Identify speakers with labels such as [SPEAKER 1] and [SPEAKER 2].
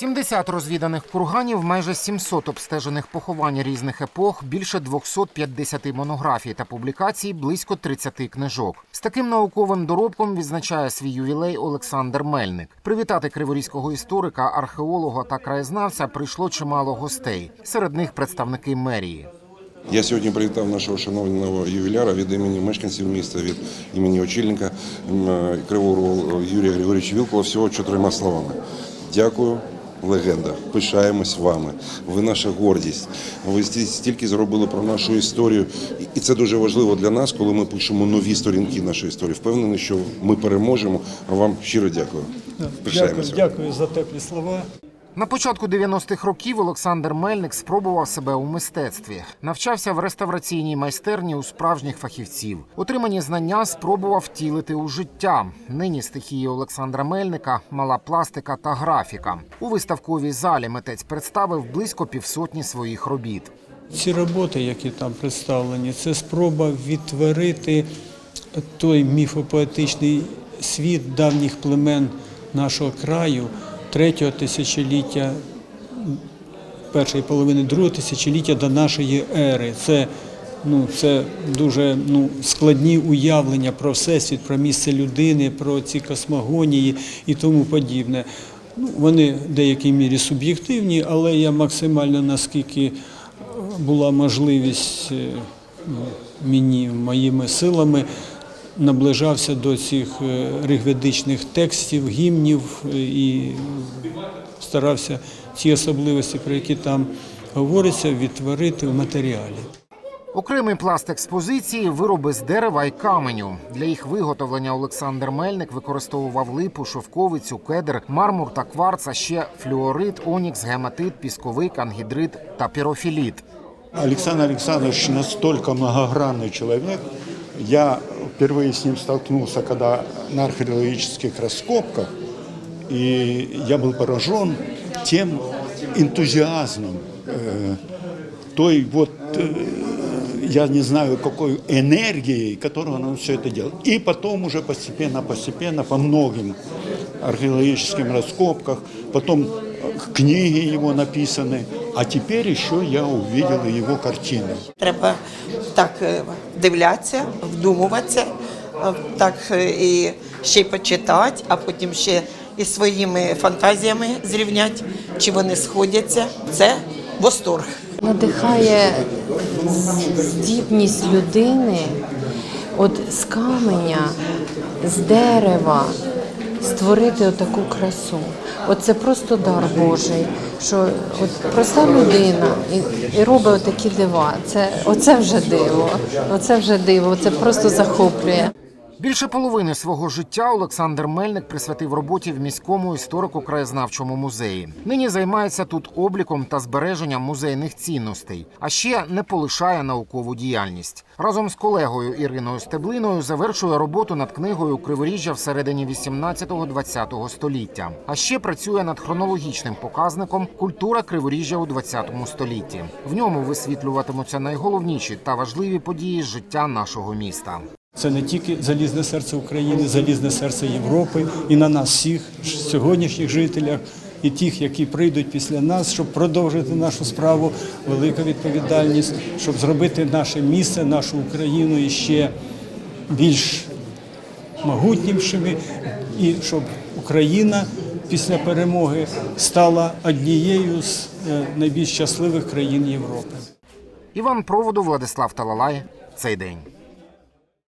[SPEAKER 1] 70 розвіданих курганів, майже 700 обстежених поховань різних епох, більше 250 монографій та публікацій, близько 30 книжок. З таким науковим доробком відзначає свій ювілей Олександр Мельник. Привітати криворізького історика, археолога та краєзнавця прийшло чимало гостей. Серед них представники мерії.
[SPEAKER 2] Я сьогодні привітав нашого шановного ювіляра від імені мешканців міста, від імені очільника Кривого Юрія Григорьовича Вілкова всього чотирма словами. Дякую, легенда. Пишаємось вами. Ви наша гордість. Ви сті- стільки зробили про нашу історію, І- це дуже важливо для нас, коли ми пишемо нові сторінки нашої історії. Впевнений, що ми переможемо. А вам щиро дякую.
[SPEAKER 3] Дякую, дякую за теплі слова.
[SPEAKER 1] На початку 90-х років Олександр Мельник спробував себе у мистецтві. Навчався в реставраційній майстерні у справжніх фахівців. Отримані знання спробував втілити у життя. Нині стихії Олександра Мельника мала пластика та графіка. У виставковій залі митець представив близько півсотні своїх робіт.
[SPEAKER 3] Ці роботи, які там представлені, це спроба відтворити той міфопоетичний світ давніх племен нашого краю, третього тисячоліття, першої половини другого тисячоліття до нашої ери. Це, ну, це дуже ну, складні уявлення про всесвіт, про місце людини, про ці космогонії і тому подібне. Ну, вони в деякій мірі суб'єктивні, але я максимально наскільки була можливість е, ну, мені моїми силами наближався до цих е, ригведичних текстів, гімнів е, і старався ті особливості, про які там говориться, відтворити в матеріалі.
[SPEAKER 1] Окремий пласт експозиції вироби з дерева і каменю. Для їх виготовлення Олександр Мельник використовував липу, шовковицю, кедр, мармур та кварц, а ще флюорит, онікс, гематит, пісковик, ангідрит та пірофіліт.
[SPEAKER 4] Александр Александрович настолько многогранный человек. Я впервые с ним столкнулся, когда на археологических раскопках, и я был поражен тем энтузиазмом, э, той вот, э, я не знаю, какой энергией, которой он все это делал. И потом уже постепенно-постепенно по многим археологическим раскопках, потом э, книги его написаны, а теперь еще я увидел и его картины.
[SPEAKER 5] Треба так е, дивлятися, вдумуватися, е, так е, і ще й почитати, а потім ще і своїми фантазіями зрівняти, чи вони сходяться. Це восторг.
[SPEAKER 6] Надихає здібність людини от з каменя, з дерева створити отаку красу. От це просто дар Божий, що от проста людина і, і робить такі дива. Це оце вже диво. Оце вже диво. Це просто захоплює.
[SPEAKER 1] Більше половини свого життя Олександр Мельник присвятив роботі в міському історико-краєзнавчому музеї. Нині займається тут обліком та збереженням музейних цінностей, а ще не полишає наукову діяльність. Разом з колегою Іриною Стеблиною завершує роботу над книгою Криворіжжя всередині 18-20 століття. А ще працює над хронологічним показником Культура Криворіжжя у 20 столітті. В ньому висвітлюватимуться найголовніші та важливі події життя нашого міста.
[SPEAKER 3] Це не тільки залізне серце України, залізне серце Європи і на нас всіх сьогоднішніх жителях, і тих, які прийдуть після нас, щоб продовжити нашу справу, велика відповідальність, щоб зробити наше місце, нашу Україну іще більш могутнішими, і щоб Україна після перемоги стала однією з е, найбільш щасливих країн Європи.
[SPEAKER 1] Іван Проводу, Владислав Талалай. Цей день.